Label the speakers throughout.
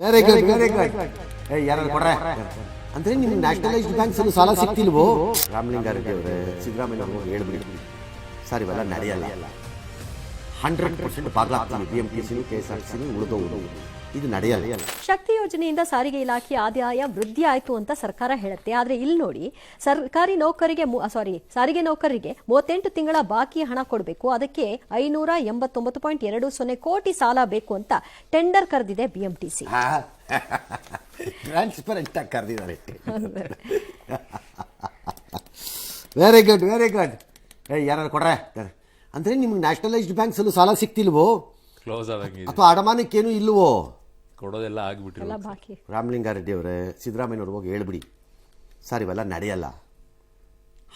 Speaker 1: Very good very good ಏ ಯಾರು ಕೊಡ್ರೆ ಅಂದ್ರೆ ನಿಮ್ಗೆ ನ್ಯಾಷನಲೈಸ್ಡ್ ಬ್ಯಾಂಕ್ಸ್ ಅಲ್ಲಿ ಸಾಲ ಸಿಕ್ತಿಲ್ವೋ ರಾಮಲಿಂಗಾರೆಡ್ಡಿ ಅವರೇ ಸಿದ್ದರಾಮಯ್ಯ ಅವರು ಹೇಳ್ಬಿಡಿ ಸರ್ ಇವೆಲ್ಲ ನಡೆಯಲ್ಲ ಹಂಡ್ರೆಡ್ ಪರ್ಸೆಂಟ್ ಬಾಗ್ಲಾಗ್ತೀನಿ ಬಿ ಎಂ ಟಿ ಸಿನು ಕೆ ಎಸ್ ಆರ್ ಟಿ ಸಿನು ಉಳಿದವು ಇದು ನಡೆಯಲ್ಲ
Speaker 2: ಶಕ್ತಿ ಯೋಜನೆಯಿಂದ ಸಾರಿಗೆ ಇಲಾಖೆ ಆದಾಯ ವೃದ್ಧಿ ಆಯಿತು ಅಂತ ಸರ್ಕಾರ ಹೇಳುತ್ತೆ. ಆದರೆ ಇಲ್ಲಿ ನೋಡಿ ಸರ್ಕಾರಿ ನೌಕರಿಗೆ ಸಾರಿ ಸಾರಿಗೆ ನೌಕರರಿಗೆ ಮೂವತ್ತೆಂಟು ತಿಂಗಳ ಬಾಕಿ ಹಣ ಕೊಡಬೇಕು. ಅದಕ್ಕೆ ಐನೂರ ಎಂಬತ್ತೊಂಬತ್ತು ಪಾಯಿಂಟ್ ಎರಡು ಸೊನ್ನೆ ಕೋಟಿ ಸಾಲ ಬೇಕು ಅಂತ ಟೆಂಡರ್ ಕರೆದಿದೆ ಬಿಎಂಟಿಸಿ.
Speaker 1: ಟ್ರಾನ್ಸ್ಪರೆಂಟ್ ಆಗಿ ಕರೆದಿದ್ದಾರೆ. ವೆರಿ ಗುಡ್ ವೆರಿ ಗುಡ್ ಏ ಯಾರು ಕೊಡ್ರೆ? ಅಂದ್ರೆ ನಿಮ್ಗೆ ನ್ಯಾಷನಲೈಸ್ಡ್ ಬ್ಯಾಂಕ್ಸಲ್ಲೂ ಸಾಲ ಸಿಕ್ತಿಲ್ವೋ?
Speaker 3: ಕ್ಲೋಸ್ ಆದಂಗೆ
Speaker 1: ಅಥವಾ ಅಡಮಾನಕ್ಕೇನು ಇಲ್ವೋ?
Speaker 3: ಕೊಡೋದೆಲ್ಲ ಆಗ್ಬಿಟ್ಟಿರೋ
Speaker 2: ಬಾಕಿ.
Speaker 1: ರಾಮಲಿಂಗಾರೆಡ್ಡಿ ಅವರೇ ಸಿದ್ದರಾಮಯ್ಯವ್ರಿಗೆ ಹೋಗಿ ಹೇಳ್ಬಿಡಿ. ಸರ್ ಇವೆಲ್ಲ ನಡೆಯಲ್ಲ.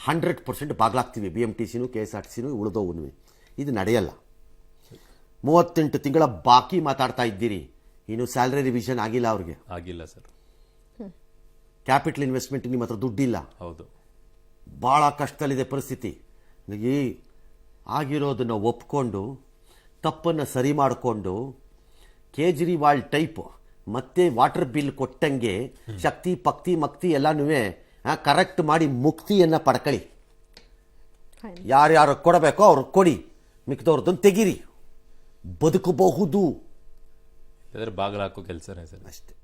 Speaker 1: ಹಂಡ್ರೆಡ್ ಪರ್ಸೆಂಟ್ ಬಾಗ್ಲಾಗ್ತೀವಿ. ಬಿ ಎಂ ಟಿ ಸಿನು ಕೆ ಎಸ್ ಆರ್ ಟಿ ಸಿನೂ ಉಳಿದವು ಇದು ನಡೆಯಲ್ಲ. ಮೂವತ್ತೆಂಟು ತಿಂಗಳ ಬಾಕಿ ಮಾತಾಡ್ತಾ ಇದ್ದೀರಿ. ಇನ್ನು ಸ್ಯಾಲ್ರಿ ರಿವಿಷನ್ ಆಗಿಲ್ಲ ಅವ್ರಿಗೆ.
Speaker 3: ಆಗಿಲ್ಲ ಸರ್.
Speaker 1: ಕ್ಯಾಪಿಟಲ್ ಇನ್ವೆಸ್ಟ್ಮೆಂಟ್ ನಿಮ್ಮ ಹತ್ರ ದುಡ್ಡಿಲ್ಲ.
Speaker 3: ಹೌದು.
Speaker 1: ಭಾಳ ಕಷ್ಟದಲ್ಲಿದೆ ಪರಿಸ್ಥಿತಿ. ಈ ಆಗಿರೋದನ್ನು ಒಪ್ಕೊಂಡು ತಪ್ಪನ್ನು ಸರಿ ಮಾಡಿಕೊಂಡು ಕೇಜ್ರಿವಾಲ್ ಟೈಪ್ ಮತ್ತೆ ವಾಟರ್ ಬಿಲ್ ಕೊಟ್ಟಂಗೆ ಶಕ್ತಿ ಪಕ್ತಿ ಮಕ್ತಿ ಎಲ್ಲನೂ ಕರೆಕ್ಟ್ ಮಾಡಿ ಮುಕ್ತಿಯನ್ನು ಪಡ್ಕೊಳ್ಳಿ ಯಾರ್ಯಾರು ಕೊಡಬೇಕೋ ಅವ್ರು ಕೊಡಿ ಮಿಕ್ದವ್ರದ್ದನ್ನು ತೆಗೀರಿ. ಬದುಕಬಹುದು.
Speaker 3: ಇದ್ರೆ ಬಾಗಿಲು ಹಾಕೋ ಕೆಲಸನೇ ಸರ್.
Speaker 1: ಅಷ್ಟೇ.